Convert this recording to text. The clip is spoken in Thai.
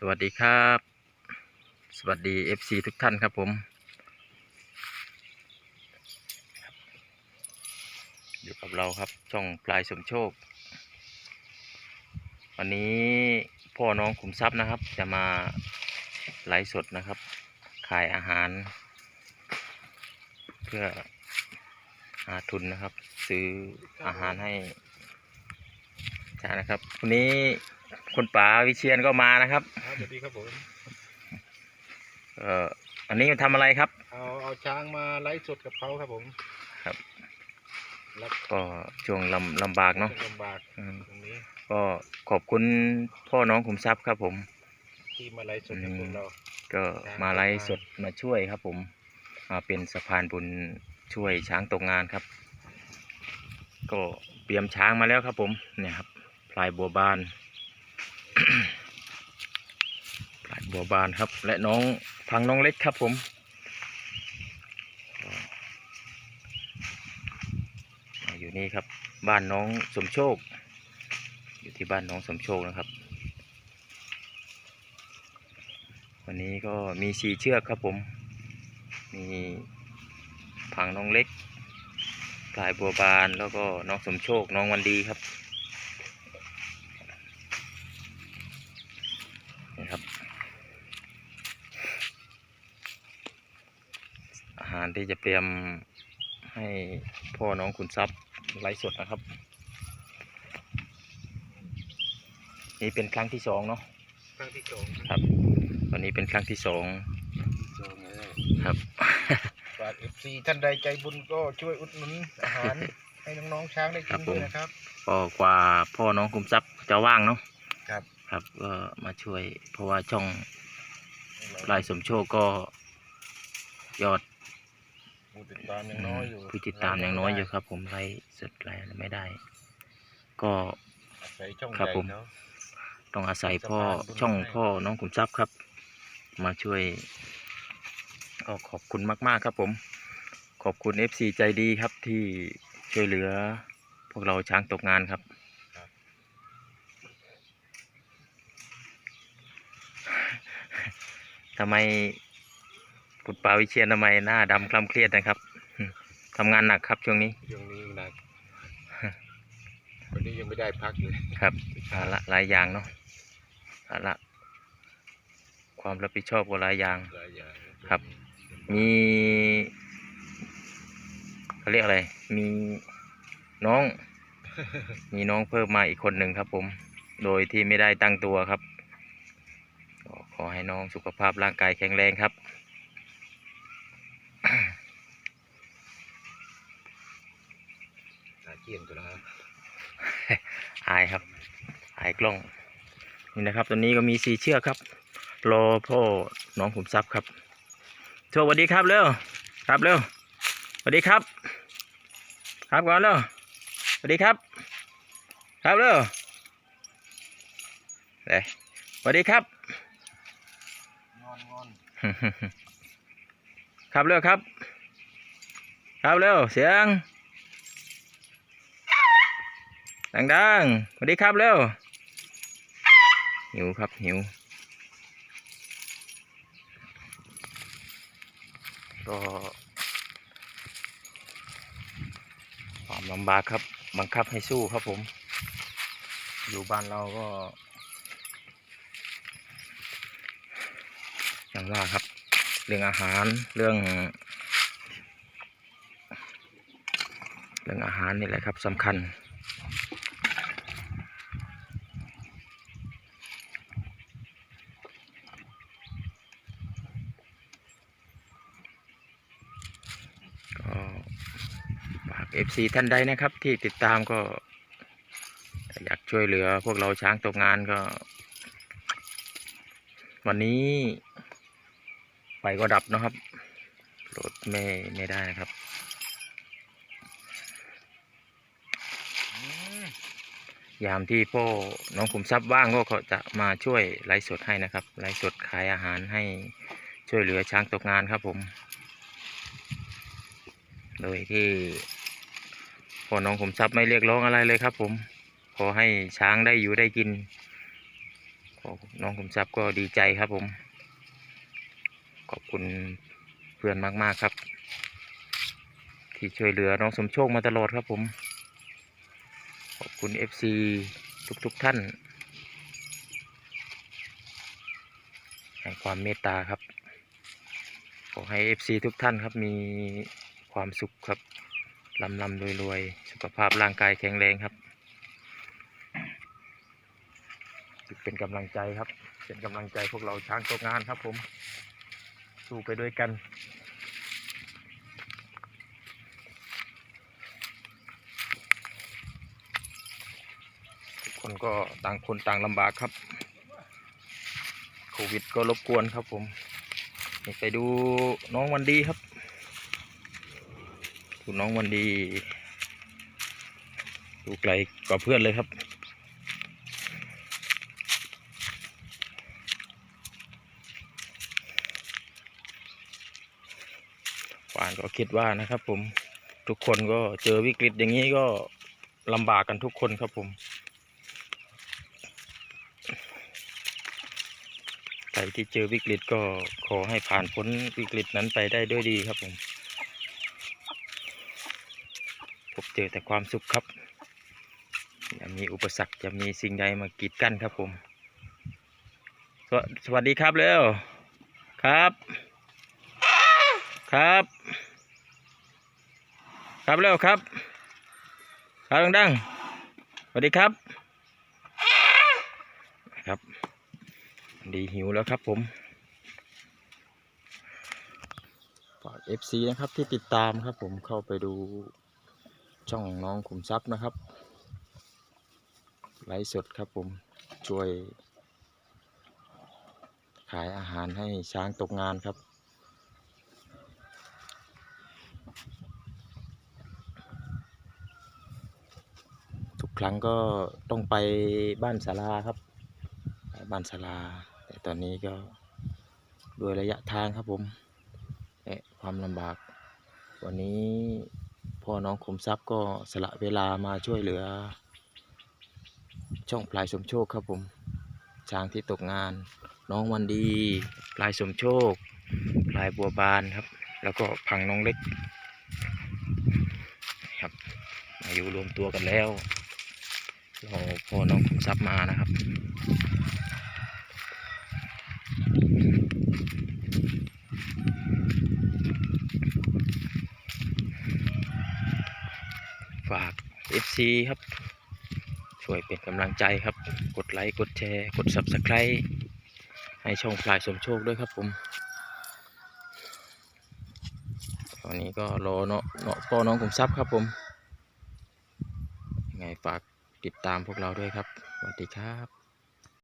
สวัสดีครับ สวัสดี FC ทุกท่านครับผม อยู่กับเราครับช่องปลายสมโชค วันนี้พ่อน้องขุมทรัพย์นะครับ จะมาไลฟ์สดนะครับ ขายอาหาร เพื่อหาทุนนะครับ ซื้ออาหารให้จ้านะครับ วันนี้ คุณป๋าวิเชียนก็มานะครับครับสวัสดีครับผมเอ่ออันนี้ทำอะไรครับ เอาเอาช้างมาไลฟ์สดกับเขาครับผมครับ รับก็ช่วงลำลำบากเนาะลำบากอืมตรงนี้ก็ขอบคุณพ่อน้องขุมทรัพย์ครับผม ที่มาไลฟ์สดกับพวกเรา ก็มาไลฟ์สดมาช่วยครับผมมาเป็นสะพานบุญช่วยช้างตกงานครับ ก็เตรียมช้างมาแล้วครับผมเนี่ยครับพลายบัวบาน พลายบัวบานครับ และน้องพังน้องเล็กครับผมอยู่นี่ครับ บ้านน้องสมโชค อยู่ที่บ้านน้องสมโชคนะครับ วันนี้ก็มีสี่เชือกครับผม มีผังน้องเล็กพลายบัวบานแล้วก็น้องสมโชคน้องวันดีครับนี่ครับ อาหารที่จะเตรียมให้พ่อน้องขุนทรัพย์ไลฟ์สดนะครับ นี่เป็นครั้งที่สองเนาะครั้งที่สองครับวันนี้เป็นครั้งที่สองสองแล้วครับฝากเอฟซีท่านใดใจบุญก็ช่วยอุดหนุนอาหาร ให้น้องๆช้างได้ครักิบนผมด้วยนะครับก็กว่าพ่อน้องคุมทรัพย์จะว่างเนาะครับ ครับก็มาช่วยเพราะว่าช่องลายสมโชคก็ยอด ผู้ติดตามยังน้อยอยู่ผู้ติดตามยังน้อยอยู่ครับ ผมไล่สดไล่ไม่ได้ ก็ใส่ช่องครับใหญ่ผมเขาต้องอาศัยพ่อสะพานบุญช่องให้พ่อน้องขุมทรัพย์ครับ มาช่วยก็ขอบคุณมากๆครับผม ขอบคุณ FC ใจดีครับที่ช่วยเหลือ พวกเราช้างตกงานครับ ทำไม คุณปาวิเชียนทำไมหน้าดำคล้ำเครียดนะครับทำงานหนักครับช่วงนี้ช่วงนี้หนักวันนี้ยังไม่ได้พักเลยครับภาระหลายอย่างเนาะภาระความรับผิดชอบก็หลายอย่างหลายอย่างครับ มีเขาเรียกอะไร มีน้อง มีน้องเพิ่มมาอีกคนหนึ่งครับผม โดยที่ไม่ได้ตั้งตัวครับก็ขอให้น้องสุขภาพร่างกายแข็งแรงครับ หา เกียนตัวแล้วอายครับอายกล้อง นี่นะครับตัวนี้ก็มีสีเชือกครับ รอพ่อน้องขุมทรัพย์ครับโชคสวัสดีครับเร็วครับเร็วสวัสดีครับ ครับก่อนเร็วสวัสดีครับ ครับเร็วเด้สวัสดีครับงอนงอนครับเร็วครับ ครับเร็วเสียง ดังๆสวัสดีครับเร็วหิวครับหิว ก็ความลำบากครับ บังคับให้สู้ครับผม อยู่บ้านเราก็อย่างว่าครับ เรื่องอาหารเรื่อง เรื่องอาหารนี่แหละครับสำคัญ ก็ฝาก FC ท่านใดนะครับ ที่ติดตามก็อยากช่วยเหลือพวกเราช้างตกงานก็ วันนี้ไฟก็ดับนะครับรถไม่ไม่ได้นะครับยามที่พ่อน้องขุมทรัพย์ว่างก็จะมาช่วยไลฟ์สดให้นะครับไลฟ์สดขายอาหารให้ช่วยเหลือช้างตกงานครับผม โดยที่ พ่อน้องขมทรัพย์ไม่เรียกร้องอะไรเลยครับ ผม ขอให้ช้างได้อยู่ได้กินขอก็น้องขมทรัพย์ก็ดีใจครับผม ขอบคุณเพื่อนมาก ๆ ครับ ที่ช่วยเหลือน้องสมโชคมาตลอดครับผม ขอบคุณ FC ทุก ๆ ท่านให้ความเมตตาครับ ขอให้ FC ทุกท่านครับมีความสุขครับ ลำลำรวยรวยๆสุขภาพร่างกายแข็งแรงครับ เป็นกำลังใจครับ เป็นกำลังใจพวกเราช้างตกงานครับผม สู้ไปด้วยกันทุกคนก็ต่างคนต่างลำบากครับ โควิดก็รบกวนครับผม ไปดูน้องวันดีครับ ดูน้องวันดี ดูไกลกว่าเพื่อนเลยครับ ป่านก็คิดว่านะครับผมทุกคนก็เจอวิกฤตอย่างนี้ก็ลำบากกันทุกคนครับผม ใครที่เจอวิกฤตก็ขอให้ผ่านพ้นวิกฤตนั้นไปได้ด้วยดีครับผมพ บเจอแต่ความสุขครับอย่ามีอุปสรรคจะมีสิ่งใดมากีดกั้นครับผม สวสวัสดีครับเร็วครับ ครับ ครับเร็วครับครับดังๆสวัสดีครับ ครับ ดีหิวแล้วครับผมฝาก FC นะครับที่ติดตามครับผมเข้าไปดู ช่องน้องขุมทรัพย์นะครับไลฟ์สดครับผมช่วย ขายอาหารให้ช้างตกงานครับ ทุกครั้งก็ต้องไปบ้านศาลาครับ บ้านศาลา แต่ตอนนี้ก็ด้วยระยะทางครับผมและความลำบาก วันนี้ พ่อน้องขุมทรัพย์ก็สละเวลามาช่วยเหลือ ช่องพลายสมโชคครับผมช้างที่ตกงาน น้องวันดีพลายสมโชคพลายบัวบานครับ แล้วก็พังน้องเล็กครับมาอยู่รวมตัวกันแล้วรอพ่อน้องขุมทรัพย์มานะครับ ฝาก FC ครับ ช่วยเป็นกำลังใจครับ กดไลค์ กดแชร์ กด Subscribe ให้ช่องพลายสมโชคด้วยครับผมตอนนี้ก็รอเนาะเนาะพ่อน้องขุมทรัพย์ครับผมยังไงฝากติดตามพวกเราด้วยครับ สวัสดีครับ